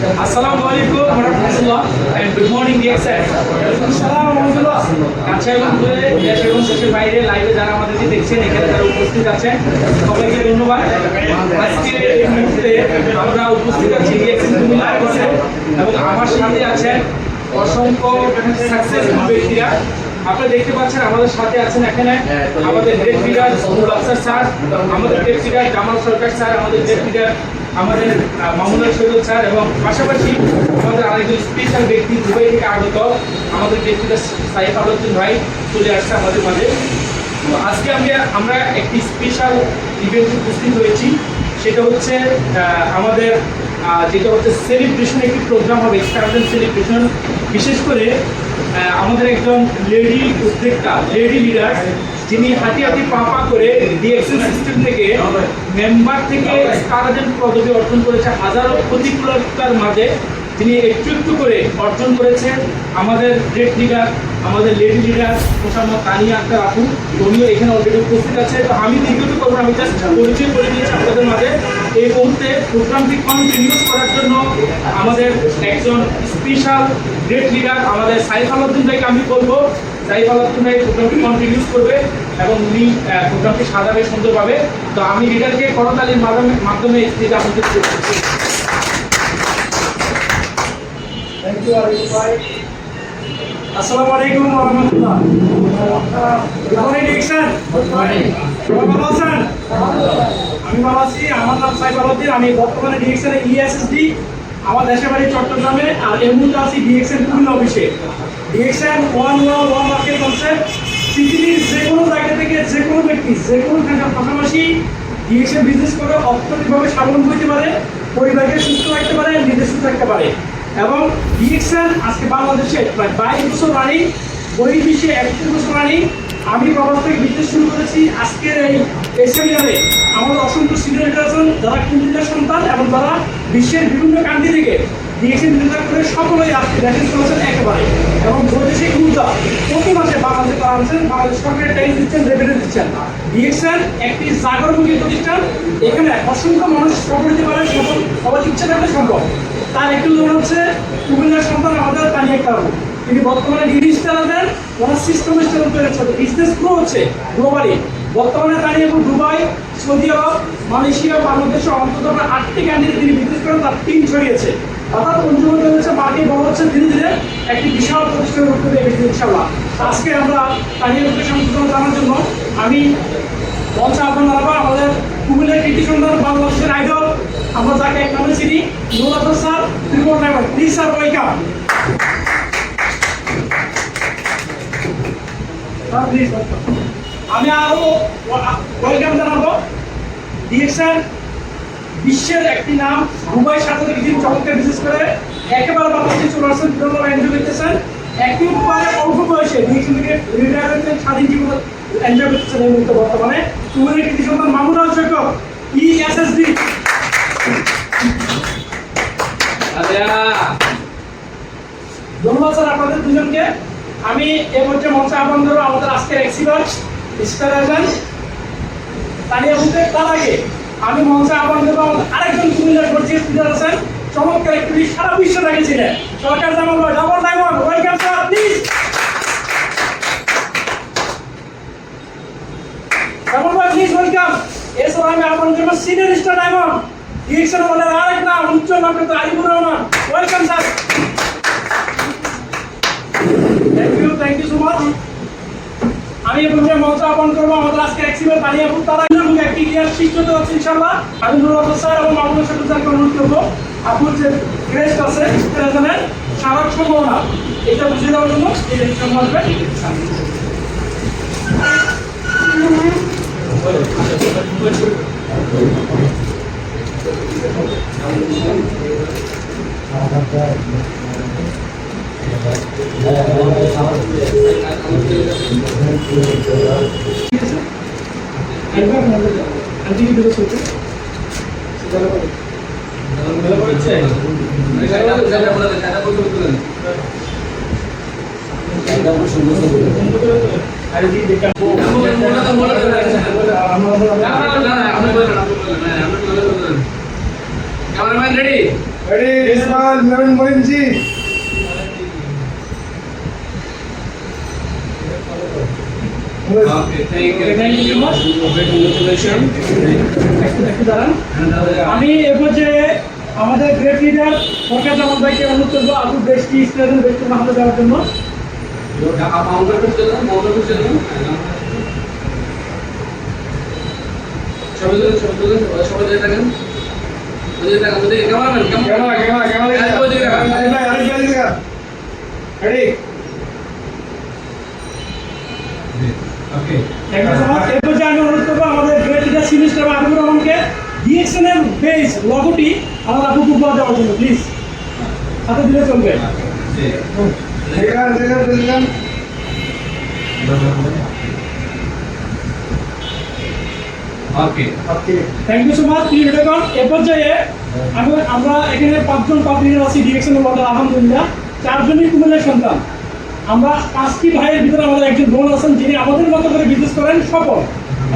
আসসালামু আলাইকুম রহমতুল্লাহ and good morning dear sir আসসালামু রহমতুল্লাহ কাছে এবং দূরে দেশ এবং দেশের বাইরে লাইভে যারা আমাদেরকে দেখছেন এখানে যারা উপস্থিত আছেন, সবাইকে ধন্যবাদ। আজকে এই মুহূর্তে আমরা উপস্থিত আছি রিয়েকশন কুমিল্লা এবং আমার সাথে আছেন অসংখ্য সাকসেসফুল ব্যক্তিরা। আপনারা দেখতে পাচ্ছেন আমাদের সাথে আছেন এখানে আমাদের head leader Sabul Afsar sir. আমাদের head leader Jamal Sarkar sir, আমাদের হেড লিডার আমাদের মামুনুল সৈয়দ স্যার এবং পাশাপাশি আমাদের আরেকজন স্পেশাল ব্যক্তি দুবাই থেকে আগত আমাদের লিডার সাইফ আলুদ্দিন ভাই চলে আসছে আমাদের মাঝে। তো আজকে আমরা আমরা একটি স্পেশাল ইভেন্টে উপস্থিত হয়েছি। সেটা হচ্ছে আমাদের যেটা হচ্ছে সেলিব্রেশন একটি প্রোগ্রাম হবে এক্সট্রাভেন সেলিব্রেশন বিশেষ করে আমাদের একজন লেডি উদ্যোক্তা লেডি লিডার যিনি হাতি হাতি পা পা করে ডিএক্সএল সিস্টেম থেকে মেম্বার থেকে স্টারজেন্ট পদবি অর্জন করেছে, হাজারো প্রতিকূলতার মাঝে তিনি একটু একটু করে অর্জন করেছেন। আমাদের গ্রেট লিডার আমাদের লেডি লিডার মোসাম্মদ তানিয়া আক্তার আপু, উনিও এখানে অলরেডি উপস্থিত আছে। তো আমি দ্বিতীয়ত করব আমি জাস্ট পরিচয় করে দিয়েছি আপনাদের মাঝে। এই মুহূর্তে প্রোগ্রামটি কন্টিনিউস করার জন্য আমাদের একজন স্পেশাল গ্রেট লিডার আমাদের সাইফ আলাউদ্দিন ভাইকে আমি বলব। সাইফ আলাউদ্দিন ভাই প্রোগ্রামটি কন্টিনিউস করবে এবং উনি প্রোগ্রামটি সাজাবে সুন্দরভাবে। তো আমি লিডারকে করতালির মাধ্যমে মাধ্যমে স্টেজে করছি থ্যাংক ইউ আরিফ ভাই। আসসালামু আলাইকুম ওয়া রাহমাতুল্লাহ গুড মর্নিং ডিকশন গুড মর্নিং ভালো আছেন? আমি ভালো আছি, আমার নাম সাইফ আলাউদ্দিন আমি বর্তমানে ডিএক্সএন ইএসএসডি আমার দেশের বাড়ি চট্টগ্রামে, আর এই মুহূর্তে আছি ডিএক্সএন কুমিল্লা অফিসে। DXN one one one market concept পৃথিবীর যে কোনো জায়গা থেকে যে কোনো ব্যক্তি যে কোনো খানকার পাশাপাশি ডিএক্সএন বিজনেস করে অর্থনৈতিকভাবে স্বাবলম্বী হতে পারে, পরিবারকে সুস্থ রাখতে পারে নিজে সুস্থ রাখতে পারে। এবং ডিএক্সএন আজকে বাংলাদেশে প্রায় বাইশ বছর রানিং বহির্বিশ্বে একত্রিশ বছর রানিং আমি প্রবাস থেকে বিজনেস শুরু করেছি। আজকের এই সেমিনারে আমাদের অসংখ্য সিনিয়র আছেন যারা কুমিল্লার সন্তান এবং যারা বিশ্বের বিভিন্ন কান্ট্রি থেকে ডিএক্সএন লিডার করে সকলেই আজকে দেশের চলেছেন একেবারে। এবং বৈদেশিক মুদ্রা প্রতি মাসে বাংলাদেশে তারা আনছেন, বাংলাদেশ সরকারের ট্যাক্স দিচ্ছেন রেভিনিউ দিচ্ছেন ডিএক্সএন একটি জাগরমুখী প্রতিষ্ঠান, এখানে অসংখ্য মানুষ সফল হতে পারে সফল সবার ইচ্ছা থাকলে সম্ভব। তার একটি উদাহরণ হচ্ছে, কুমিল্লার সন্তান আমাদের তানিয়া কারণ তিনি বর্তমানে ডিজিটাল আছেন, ওনার সিস্টেম স্টেল করেছে বিজনেস গ্রো হচ্ছে গ্লোবালি বর্তমানে দাঁড়িয়ে এবং Dubai, Saudi Arabia, Malaysia, Bangladesh সহ অন্তত আটটি কান্ট্রিতে তিনি বিজনেস করেন, তার টিম ছড়িয়েছে। অর্থাৎ পঞ্চমতে হচ্ছে মার্কেট বড় হচ্ছে ধীরে ধীরে একটি বিশাল প্রতিষ্ঠান করতে দেবে ইনশাল্লাহ আজকে আমরা তানিয়া গ্রুপের সম্পর্কে জানার জন্য আমি মঞ্চ আহ্বান জানাব আমাদের কুমিল্লার কীর্তি সুন্দর বাংলাদেশের আইডল আমরা যাকে এক নামে চিনি Nur sir Tripura driver please sir welcome please আমি আরও ওয়েলকাম জানাব। ডিএক্সএন বিশ্বের একটি নাম, দুবাই সাথে কিছু চমৎকার, বিশেষ করে একেবারে বাংলাদেশে চলে আসছেন বিভিন্ন এনজয় করতেছেন। একেবারে অল্প বয়সে ডিএক্সএন থেকে রিটায়ার হয়েছেন, স্বাধীন জীবন এনজয় করতেছেন এই মুহূর্তে বর্তমানে। তুমি কৃতি সন্তান, Mamunal Saikat E S S D ধন্যবাদ স্যার আপনাদের দুজনকে। আমি এ পর্যায়ে মঞ্চে আহ্বান করব, আমাদের আজকের এক্সিপার্ট আমি মঞ্চে আহ্বান আরেকজন কুমিল্লার গর্জিয়াস লিডার আছেন। চমৎকার একটি সারা বিশ্ব দেখেছিলেন। সরকার জামাল ভাই double diamond welcome sir please double ভাই প্লিজ ওয়েলকাম এছাড়া আমি আহ্বান করব সিনিয়র স্টার ডায়মন্ড ডিরেকশন বলের আরেক নাম উচ্চ নাম কিন্তু Alipur Rahman. Welcome sir thank you thank you so much আমি পর্যায়ে মঞ্চ আহ্বান করব। আমাদের আজকে এক্সিমের দাঁড়িয়ে আপু তারা এবং একটি ইয়ার শিক্ষিত হচ্ছে ইনশাল্লাহ আমি নুর আব্বাস স্যার এবং মামুনুল সাহেব স্যারকে অনুরোধ করব। আপুর যে ক্রেস্ট আছে প্রেজেন্টের সারাক সম্ভাবনা এটা বুঝিয়ে দেওয়ার জন্য এই কি বিরোধ হচ্ছে জি cameraman ready Ready, Ismail, Navin Mohinji. Okay, thank you. Thank you so much. Congratulations. একটু একটু দাঁড়ান। আমি এ পর্যায়ে আমাদের গ্রেট লিডার প্রকাশ জামান ভাইকে অনুরোধ করব আপু বেশটি স্টেশন বেশটি মাহাতো দেওয়ার জন্য. Ready, ready, ready, ready. আমি অনুরোধ করব আমাদের আবুর রহমানকে বেস লগোটি আমার আপু দেওয়ার জন্য প্লিজ হাতে দিলে চলবে। এখানে পাঁচজন পাবলিকার আছি ডিরেকশনের মধ্যে আলহামদুলিল্লাহ। চারজনই কুমিল্লার সন্তান। আমরা পাঁচটি ভাইয়ের ভিতরে আমাদের একজন বোন আছেন, যিনি আমাদের মতো করে বিজনেস করেন, সফল।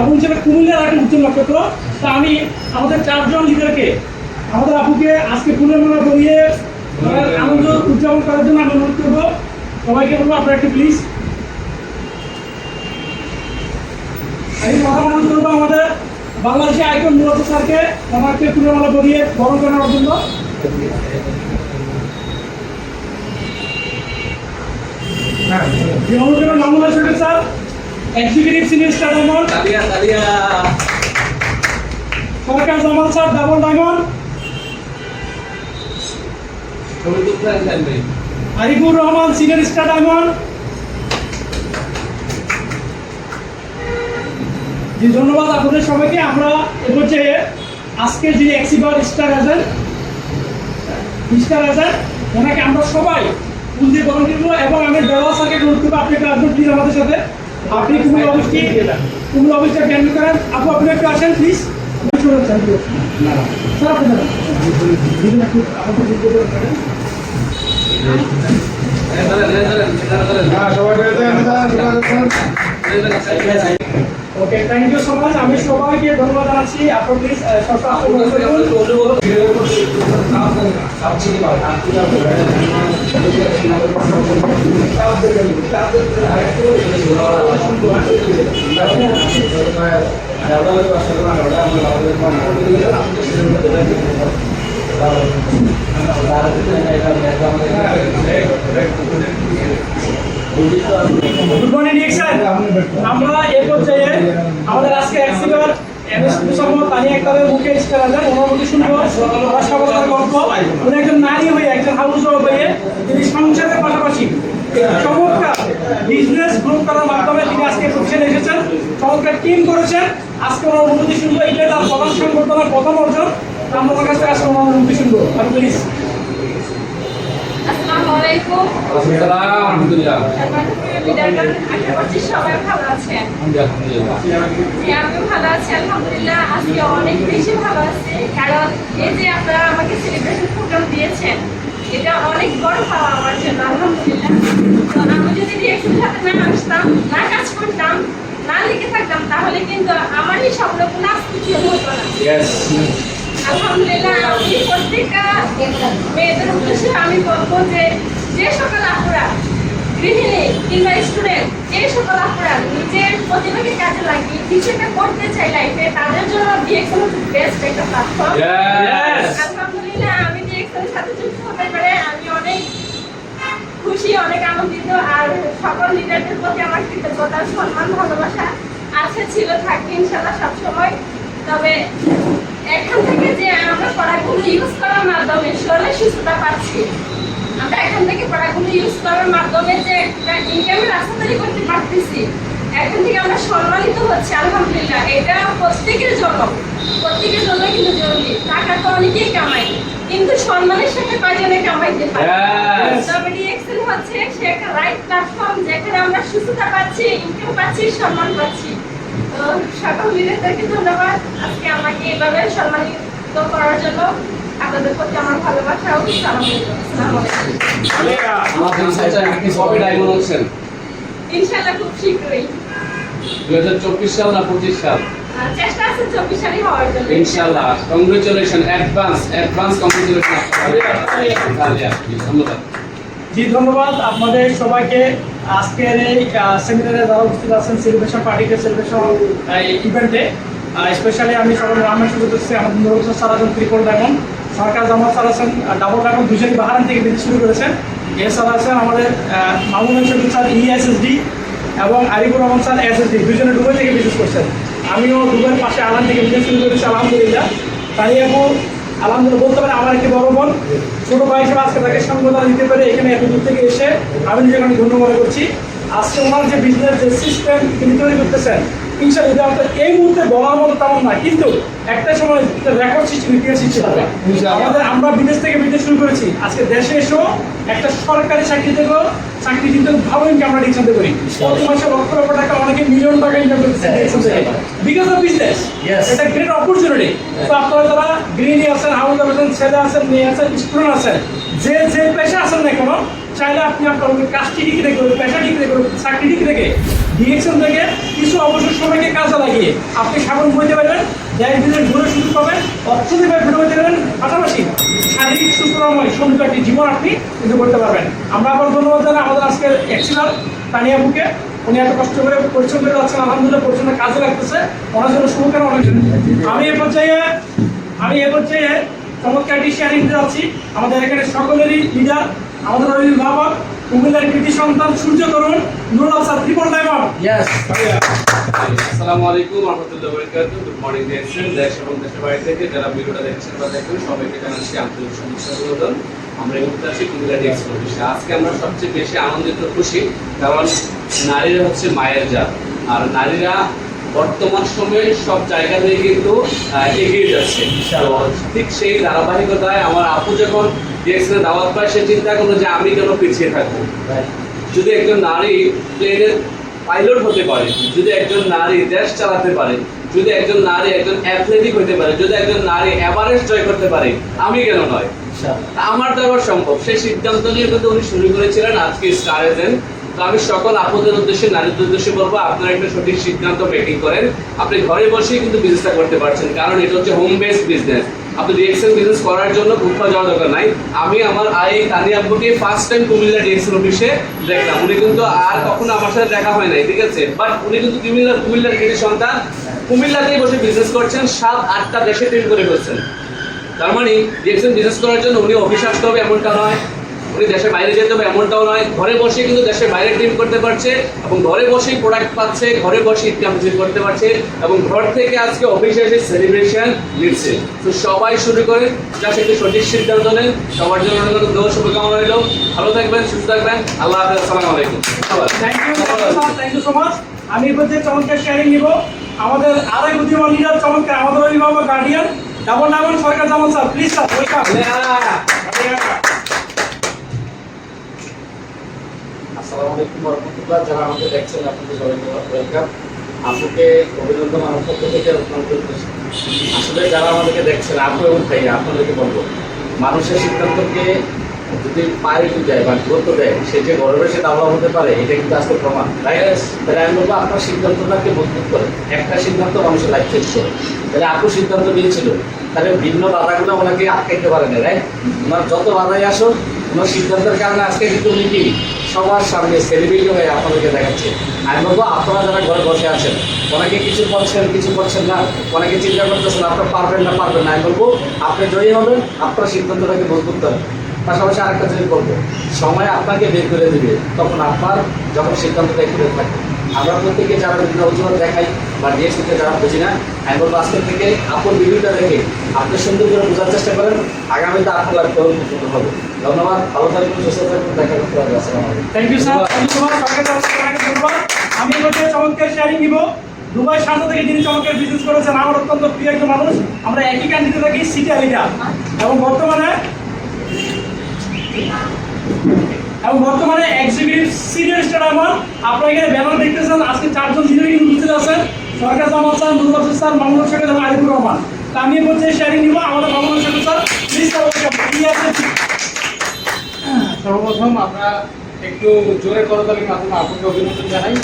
এবং সেটা কুমিল্লার একটা উচ্চ নক্ষত্র তা আমি আমাদের চারজন লিডারকে আমাদের আপুকে আজকে পুনর্মনা করিয়ে আনন্দ উদযাপন করার জন্য আমি অনুরোধ করব। সবাইকে বলব, আপনারা একটু প্লিজ আমি কথা অনুরোধ করব আমাদের বাংলাদেশে আইকন মূলত স্যারকে ওনাকে পুনর্মালা করিয়ে বরণ করার জন্য। যে অনুযায়ী নমুনা Sharif sir executive senior star diamond Sarkar Jamal sir double diamond. Arifur Rahman senior star diamond. জি ধন্যবাদ আপনাদের সবাইকে। আমরা পর্যায়ে আজকে যিনি এক্সিবার স্টার এজেন্ট স্টার এজেন্ট ওনাকে আমরা সবাই বরণ করব এবং আমি দেওয়া স্যারকে অনুরোধ করব আপনি আসবেন প্লিজ আমাদের সাথে। আপনি কুমিল্লা অফিসটি কুমিল্লা অফিসটা ক্যান্ডেল করেন। আপু আপনি একটু আসেন প্লিজ স্যার আপনি। হ্যাঁ, সবাই okay thank you so much আমি সবাইকে ধন্যবাদ জানাচ্ছি। আপনার please Sarkar good morning direction আমরা এই পর্যায়ে আমাদের আজকে একতারের মুখে উনি একজন নারী হয়ে, একজন হাউস হয়ে তিনি সংসারের পাশাপাশি চমৎকার বিজনেস গ্রো করার মাধ্যমে তিনি আজকে প্রতিষ্ঠানে এসেছেন। চমৎকার টিম করেছেন। আজকে ওনার অনুমতি শুনব এটা তার প্রধান সংবর্ধনার প্রথম অর্জন। আমরা ওনার কাছ থেকে আজকে ওনার অনুমতি শুনব। প্লিজ আসসালামু আলাইকুম। লিডারগণ সবাই ভালো আছেন জি, ভালো আছি আলহামদুলিল্লাহ। আজকে অনেক বেশি ভালো আছি কারণ এই যে আপনারা আমাকে সেলিব্রেশন প্রোগ্রাম দিয়েছেন এটা অনেক বড় পাওয়া আমার জন্য আলহামদুলিল্লাহ। তো আমি যদি রিয়েকশন সাথে না আসতাম না কাজ করতাম না লিখে থাকতাম তাহলে কিন্তু আমারই স্বপ্নগুলো আজ হতো না। আলহামদুলিল্লাহ আমি প্রত্যেকটা মেয়েদের উদ্দেশ্যে আমি বলব যে যে সকল আপুরা গৃহিণী কিংবা স্টুডেন্ট যে সকল আপুরা নিজের প্রতিভাকে কাজে লাগিয়ে কিছু একটা করতে চাই লাইফে তাদের জন্য ডিএক্সএল হচ্ছে বেস্ট একটা প্ল্যাটফর্ম আলহামদুলিল্লাহ আমি ডিএক্সএল সাথে যুক্ত হতে পারে আমি অনেক খুশি অনেক আনন্দিত আর সকল লিডারদের প্রতি আমার কৃতজ্ঞতা সম্মান ভালোবাসা আছে ছিল থাকবে ইনশাল্লাহ সবসময়। তবে এখান থেকে যে আমরা প্রোডাক্টগুলো ইউজ করার মাধ্যমে শরীরে সুস্থতা পাচ্ছি আমরা এখান থেকে প্রোডাক্টগুলো ইউজ করার মাধ্যমে যে একটা ইনকামের রাস্তা তৈরি করতে পারতেছি এখান থেকে আমরা সম্মানিত হচ্ছে আলহামদুলিল্লাহ। এটা প্রত্যেকের জন্য প্রত্যেকের জন্য কিন্তু জরুরি। টাকা তো অনেকেই কামায় কিন্তু সম্মানের সাথে কয়জনে কামাইতে পারে? তবে ডিএক্সেল হচ্ছে সে একটা রাইট প্ল্যাটফর্ম যেখানে আমরা সুস্থতা পাচ্ছি ইনকাম পাচ্ছি সম্মান পাচ্ছি। তো সকল লিডারদেরকে ধন্যবাদ। আজকে আমাকে এভাবে সম্মানিত করার জন্য আপনাদের প্রতি আমার ভালোবাসা ও সালাম। ইনশাআল্লাহ খুব শীঘ্রই। দুই হাজার চব্বিশ সাল না পঁচিশ সাল? চেষ্টা আছে চব্বিশারি হওয়ার জন্য। ইনশাআল্লাহ। কংগ্রেচুলেশন অ্যাডভান্স অ্যাডভান্স কংগ্রেচুলেশন ধন্যবাদ জি ধন্যবাদ। আপনাদের সবাইকে আজকের এই সেমিনারে যারা উপস্থিত আছেন সেলিব্রেশন পার্টিকে সেলিব্রেশন ইভেন্টে স্পেশালি আমি সবার নামের শুরু করছি আমাদের নুরুল স্যার আছেন triple diamond, Sarkar Jamat sir আছেন ডাবল ডায়মন্ড দুজনই বাহারান থেকে বিজনেস শুরু করেছেন। এ স্যার আছেন আমাদের মামুন শফিক স্যার ইএসএসডি এবং আরিফুর রহমান স্যার এসএসডি দুজনে দুবাই থেকে বিজনেস করছেন। আমিও দুবাইয়ের পাশে আলান থেকে বিজনেস শুরু করেছি, আলহামদুলিল্লাহ। তাই আপু আলহামদুলিল্লাহ, বলতে পারে আমার একটি বড় বোন। ছোট ভাই হিসেবে আজকে তাকে সংবর্ধনা দিতে পারে এখানে এত দূর থেকে এসে আমি নিজেকে অনেক ধন্য মনে করছি। আজকে ওনার যে বিজনেস যে সিস্টেম তিনি তৈরি করতেছেন ইনশাল্লাহ এটা আপনার এই মুহূর্তে বলার মতো তেমন না কিন্তু একটা সময় রেকর্ড সৃষ্টি ইতিহাস সৃষ্টি হবে আমাদের আমরা বিদেশ থেকে বিদেশ শুরু করেছি। আজকে দেশে এসেও একটা সরকারি চাকরি থেকেও চাকরি কিন্তু ভালো ইনকাম আমরা ডিকশন করি প্রতি মাসে লক্ষ লক্ষ টাকা অনেকে মিলিয়ন টাকা ইনকাম করতেছে বিকজ অফ বিজনেস এটা গ্রেট অপরচুনিটি তো আপনারা যারা গৃহিণী আছেন হাউস আছেন ছেলে আছেন মেয়ে আছেন স্টুডেন্ট আছেন যে যে পেশা আছেন না কেন চাইলে আপনি আপনার কাজটি ঠিক রেখে পেশা ঠিক রেখে চাকরি ঠিক রেখে ডিরেকশন থেকে কিছু অবসর সময়কে কাজে লাগিয়ে আপনি সাবন বইতে পারবেন দেশ বিদেশ ঘুরে সুযোগ পাবেন অর্থনীতি ঘুরে হইতে পারবেন, পাশাপাশি শারীরিক সুস্থময় সুন্দর একটি জীবন আপনি কিন্তু করতে পারবেন। আমরা আবার ধন্যবাদ জানাই আমাদের আজকের এক্সিলার তানিয়া বুকে। উনি এত কষ্ট করে পরিশ্রম করে যাচ্ছেন, আলহামদুলিল্লাহ পরিশ্রম কাজে লাগতেছে। ওনার জন্য শুভকামনা অনেক আমি এ পর্যায়ে আমি এ পর্যায়ে চমৎকার একটি শেয়ারিং দিতে যাচ্ছি। আমাদের এখানে সকলেরই লিডার আমাদের অভিভাবক কুমিল্লার কৃতি সন্তান সূর্য তরুণ নুরুল আফসার ত্রিপল ডায়মন্ড আসসালামু আলাইকুম রহমতুল্লাহ বরকাতুহু। গুড মর্নিং দেশ এবং দেশের বাইরে থেকে যারা ভিডিওটা দেখছেন বা দেখবেন সবাইকে জানাচ্ছি আন্তরিক শুভেচ্ছা অভিনন্দন। আমরা মুহূর্তে আছি কুমিল্লা ডেক্স আজকে আমরা সবচেয়ে বেশি আনন্দিত খুশি কারণ নারীরা হচ্ছে মায়ের জাত। আর নারীরা বর্তমান সময়ে সব জায়গা থেকে কিন্তু এগিয়ে যাচ্ছে। তো ঠিক সেই ধারাবাহিকতায় আমার আপু যখন ডিএক্সএ দাওয়াত পায় সে চিন্তা করল যে আমি কেন পিছিয়ে থাকব? যদি একজন নারী প্লেনের পাইলট হতে পারে যদি একজন নারী দেশ চালাতে পারে যদি একজন নারী একজন অ্যাথলেটিক হতে পারে যদি একজন নারী এভারেস্ট জয় করতে পারে আমি কেন নয়? তা আমার দ্বারা সম্ভব। সেই সিদ্ধান্ত নিয়ে কিন্তু উনি শুরু করেছিলেন আজকে স্টার এজেন্ট তো আমি সকল আপনাদের উদ্দেশ্যে, নারীদের উদ্দেশ্যে বলব, আপনারা একটা সঠিক সিদ্ধান্ত মেকিং করেন। আপনি ঘরে বসেই কিন্তু বিজনেসটা করতে পারছেন, কারণ এটা হচ্ছে হোম বেসড বিজনেস আপনি ডিএক্সএল বিজনেস করার জন্য কোথাও যাওয়ার দরকার নাই। আমি আমার আই তানি আব্বুকে ফার্স্ট টাইম কুমিল্লা ডিএক্সএল অফিসে দেখলাম। উনি কিন্তু আর কখনো আমার সাথে দেখা হয় নাই, ঠিক আছে? বাট উনি কিন্তু কুমিল্লা, কুমিল্লার কৃষি সন্তান। কুমিল্লাতেই বসে বিজনেস করছেন, সাত, আটটা দেশে ট্রেন করে ফেলছেন। তার মানে ডিএক্সএল বিজনেস করার জন্য উনি অফিস আসতে হবে, এমনটা নয়। উনি দেশের বাইরে যেতে হবে এমনটাও নয়। ঘরে বসে কিন্তু দেশের বাইরে ট্রিম করতে পারছে এবং ঘরে বসেই প্রোডাক্ট পাচ্ছে ঘরে বসে ইনকাম করতে পারছে এবং ঘর থেকে আজকে অফিসে এসে সেলিব্রেশন নিচ্ছে তো সবাই শুরু করেন যা সেটি সঠিক সিদ্ধান্ত নেন। সবার জন্য অনেক অনেক দোষ শুভকামনা রইল। ভালো থাকবেন সুস্থ থাকবেন। আল্লাহ হাফেজ আসসালামু আলাইকুম। Thank you thank you so much আমি এবার পর্যায়ে চমৎকার শেয়ারিং নিব আমাদের আরেক উদ্যমন লিডার চমৎকার আমাদের অভিভাবক guardian double double Sarkar Jaman sir please sir welcome আসসালামু আলাইকুম রহমতুল্লাহ যারা আমাকে দেখছেন আপনাদের সবাইকে ওয়েলকাম। আপুকে অভিনন্দন আমার পক্ষ থেকে আসলে যারা আমাদেরকে দেখছেন আপু এবং ভাই আপনাদেরকে বলব মানুষের সিদ্ধান্তকে যদি পায়ে যায় বা গুরুত্ব দেয় সে যে গর্বের সে দাবা হতে পারে এটা কিন্তু আজকে প্রমাণ তাহলে আমি বলব আপনার সিদ্ধান্তটাকে মজবুত করে একটা সিদ্ধান্ত মানুষের লাইফ চেঞ্জ করে। তাহলে আপু সিদ্ধান্ত নিয়েছিল তাহলে ভিন্ন বাধাগুলো ওনাকে আটকাইতে পারে না রাইট ওনার যত বাধাই আসুক ওনার সিদ্ধান্তের কারণে আজকে কিন্তু উনি কি? সবার সামনে সেলিব্রিটি হয়ে আপনাদেরকে দেখাচ্ছে। আমি বলব, আপনারা যারা ঘরে বসে আছেন, অনেকে কিছু করছেন কিছু করছেন না, অনেকে চিন্তা করতেছেন, আপনারা পারবেন না পারবেন না। আমি বলব, আপনি জয়ী হবেন, আপনার সিদ্ধান্তটাকে মজবুত করেন। পাশাপাশি আরেকটা জিনিস বলব, সময় আপনাকে বের করে দেবে, তখন আপনার যখন সিদ্ধান্তটা করে থাকে আমরা প্রত্যেকে যারা বিভিন্ন অজুহাত দেখাই বা ডিএসপিতে যারা বুঝি না। আমি বলব থেকে আপন ভিডিওটা দেখে আপনি সুন্দর করে বোঝার চেষ্টা করেন। আগামীতে আপনার লাইফ তখন হবে। ধন্যবাদ। ভালো থাকবেন, সুস্থ থাকবেন। দেখা করতে পারবে থ্যাংক ইউ স্যার ধন্যবাদ। আমি এ চমৎকার শেয়ারিং নিব। দুবাই সাথে থেকে যিনি চমৎকার বিজনেস করেছেন, আমার অত্যন্ত প্রিয় একজন মানুষ। আমরা একই কান্ট্রিতে থাকি সিটি আলিকা এবং বর্তমানে এবং বর্তমানে এক্সিকিউটিভ সিনিয়র স্টার আপনারা এখানে ব্যানার দেখতেছেন। আজকে চারজন সিনিয়র কিন্তু আছেন। সরকার জামাত স্যার নুরুল হাফিজ স্যার মামুনুর শেখ এবং আরিফুর রহমান। আমি পর্যায়ে শেয়ারিং নিব, আমাদের Mamunur Sheikh sir please welcome সর্বপ্রথম আমরা একটু জোরে করতালির মাধ্যমে আপনাকে অভিনন্দন জানাই।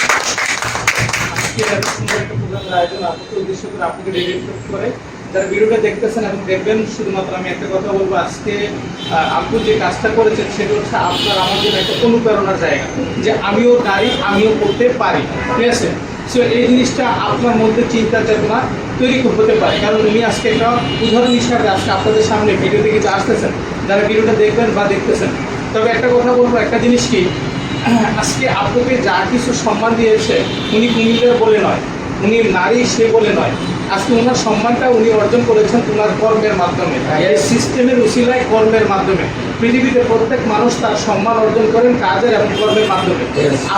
আজকে এত সুন্দর একটা প্রোগ্রামের আয়োজন আপনাকে উদ্দেশ্য করে আপনাকে ডেডিকেট করে যারা ভিডিওটা দেখতেছেন এবং দেখবেন, শুধুমাত্র আমি একটা কথা বলব, আজকে আপনি যে কাজটা করেছেন, সেটা হচ্ছে আপনার আমার জন্য একটা অনুপ্রেরণার জায়গা, যে আমিও নারী আমিও করতে পারি। ঠিক আছে? সো এই জিনিসটা আপনার মধ্যে চিন্তা চেতনা তৈরি হতে পারে। কারণ উনি আজকে একটা উদাহরণ হিসাবে আজকে আপনাদের সামনে ভিডিও থেকে যে আসতেছেন। যারা ভিডিওটা দেখবেন বা দেখতেছেন। তবে একটা কথা বলব একটা জিনিস কি? আজকে আপনাকে যা কিছু সম্মান দিয়েছে উনি কুমিল্লার বলে নয়। উনি নারী সে বলে নয়। আজকে ওনার সম্মানটা উনি অর্জন করেছেন ওনার কর্মের মাধ্যমে। এই সিস্টেমের উসিলায় কর্মের মাধ্যমে। পৃথিবীতে প্রত্যেক মানুষ তার সম্মান অর্জন করেন কাজের এবং কর্মের মাধ্যমে।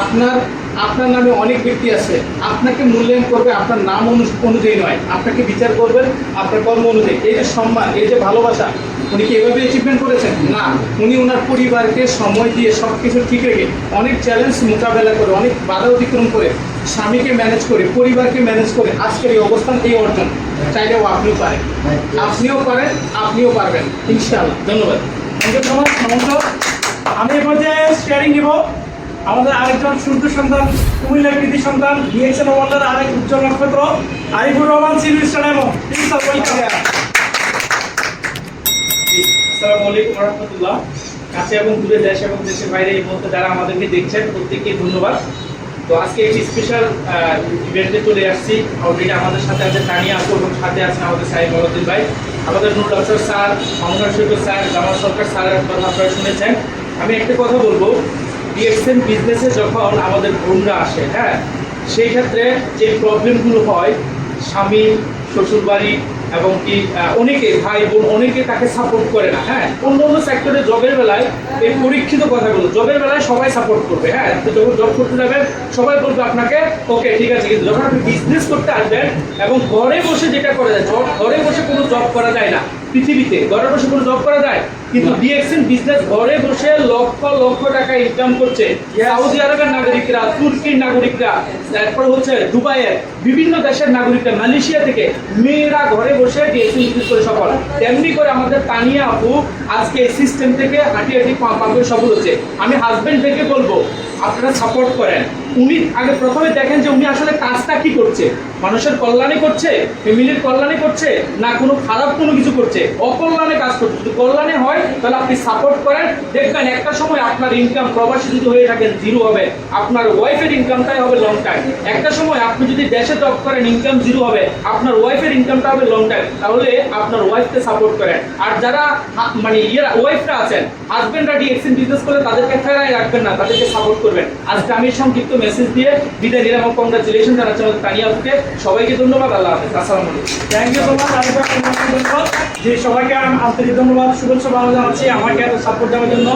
আপনার আপনার নামে অনেক ব্যক্তি আছে। আপনাকে মূল্যায়ন করবে, আপনার নাম অনুযায়ী নয়। আপনাকে বিচার করবেন, আপনার কর্ম অনুযায়ী। এই যে সম্মান, এই যে ভালোবাসা, উনি কি এভাবে অ্যাচিভমেন্ট করেছেন? না। উনি ওনার পরিবারকে সময় দিয়ে সব কিছু ঠিক রেখে অনেক চ্যালেঞ্জ মোকাবেলা করে, অনেক বাধা অতিক্রম করে, স্বামীকে ম্যানেজ করে, পরিবারকে ম্যানেজ করে আজকের এই অবস্থান, এই অর্জন। চাইলেও আপনিও পারেন। আপনিও পারেন, আপনিও পারবেন। ইনশাআল্লাহ। ধন্যবাদ। আমি এই পর্যায়ে শেয়ারিং দিব আমাদের আরেকজন সূর্য সন্তান কুমিল্লার কৃতি সন্তান ডিএক্সএন ওয়ার্ল্ডের আরেক উজ্জ্বল নক্ষত্র, আরিফুর রহমান সিভিল স্টাডিয়াম আসসালামু আলাইকুম রহমতুল্লাহ। কাছে এবং দূরে দেশ এবং দেশের বাইরে এই মুহূর্তে যারা আমাদেরকে দেখছেন, প্রত্যেককে ধন্যবাদ। তো আজকে একটি স্পেশাল ইভেন্টে চলে আসছি। অলরেডি আমাদের সাথে আছে তানিয়া আপু এবং সাথে আছেন আমাদের সাহেব মহদ্দিন ভাই। আমাদের নুরুল আফসার স্যার মামুনার স্যার, জামাল সরকার স্যারের কথা আপনারা শুনেছেন। আমি একটা কথা বলব। ডিএক্সএন বিজনেসে যখন আমাদের বোনরা আসে হ্যাঁ সেই ক্ষেত্রে যে প্রবলেমগুলো হয়, স্বামী, শ্বশুরবাড়ি এবং কি অনেকে, ভাই বোন অনেকে তাকে সাপোর্ট করে না হ্যাঁ অন্য অন্য সেক্টরে জবের বেলায় এই পরীক্ষিত কথাগুলো জবের বেলায় সবাই সাপোর্ট করবে হ্যাঁ তো যখন জব করতে যাবেন, সবাই বলবে আপনাকে ওকে ঠিক আছে, কিন্তু যখন আপনি বিজনেস করতে আসবেন এবং ঘরে বসে যেটা করা যায়, ঘরে বসে কোনো জব করা যায় না পৃথিবীতে। ঘরে বসে কোনো জব করা যায় কিন্তু ডিএক্সএন বিজনেস ঘরে বসে লক্ষ লক্ষ টাকা ইনকাম করছে। সৌদি আরবের নাগরিকরা তুর্কির নাগরিকরা তারপর হচ্ছে দুবাইয়ের বিভিন্ন দেশের নাগরিকরা মালয়েশিয়া থেকে মেয়েরা ঘরে বসে ডিএক্সএন বিজনেস করে সফল। তেমনি করে আমাদের তানিয়া আপু আজকে এই সিস্টেম থেকে হাঁটি হাঁটি পা পা সফল হচ্ছে। আমি হাজবেন্ড থেকে বলব আপনারা সাপোর্ট করেন। উনি আগে প্রথমে দেখেন যে উনি আসলে কাজটা কি করছে। মানুষের কল্যাণে করছে, ফ্যামিলির কল্যাণে করছে, না কোনো খারাপ কোনো কিছু করছে। অকল্যাণে কাজ করছে। যদি কল্যাণে হয়, তাহলে আপনি সাপোর্ট করেন। দেখবেন একটা সময় আপনার ইনকাম প্রবাসী যদি হয়ে থাকেন জিরো হবে। আপনার ওয়াইফের ইনকামটাই হবে লং টাইম একটা সময় আপনি যদি দেশে জব করেন ইনকাম জিরো হবে। আপনার ওয়াইফের ইনকামটা হবে লং টাইম তাহলে আপনার ওয়াইফকে সাপোর্ট করেন। আর যারা মানে ইয়েরা ওয়াইফরা আছেন হাজবেন্ডরা ডিএক্সিন বিজনেস করলে তাদেরকে ফেরাই রাখবেন না। তাদেরকে সাপোর্ট করবেন। আজকে আমি সংক্ষিপ্ত মেসেজ দিয়ে বিদায় নিলাম এবং কংগ্রাচুলেশন জানাচ্ছি আমাদের তানিয়া আপুকে। সবাইকে ধন্যবাদ, আল্লাহ হাফেজ। আসসালামু আলাইকুম। থ্যাংক ইউ সো মাচ ধন্যবাদ যে সবাইকে আমি আন্তরিক ধন্যবাদ, শুভেচ্ছা ভালো জানাচ্ছি। আমাকে এত সাপোর্ট দেওয়ার জন্য,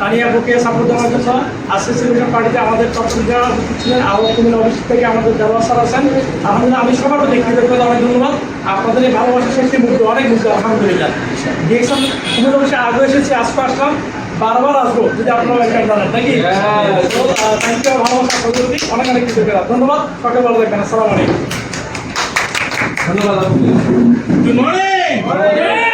তানিয়া বুকে সাপোর্ট দেওয়ার জন্য। আজকে সিলেকশন পার্টিতে আমাদের উপস্থিত ছিলেন আরও কুমিল্লা অফিস থেকে আমাদের দেওয়া স্যার আছেন। আলহামদুলিল্লাহ, আমি সবার প্রতি কৃতজ্ঞতা অনেক ধন্যবাদ। আপনাদের এই ভালোবাসা শেষে মুগ্ধ, অনেক মুগ্ধ, আলহামদুলিল্লাহ। ডিএকশন কুমিল্লা অফিসে আগে এসেছি আজকে আসলাম। বারবার আসব যদি আপনারা একটা জানেন নাকি? থ্যাংক ইউ ভালোবাসা প্রযুক্তি অনেক অনেক কৃতজ্ঞতা ধন্যবাদ সকাল ভালো থাকবেন আসসালামু আলাইকুম। ধন্যবাদ গুড মর্নিং.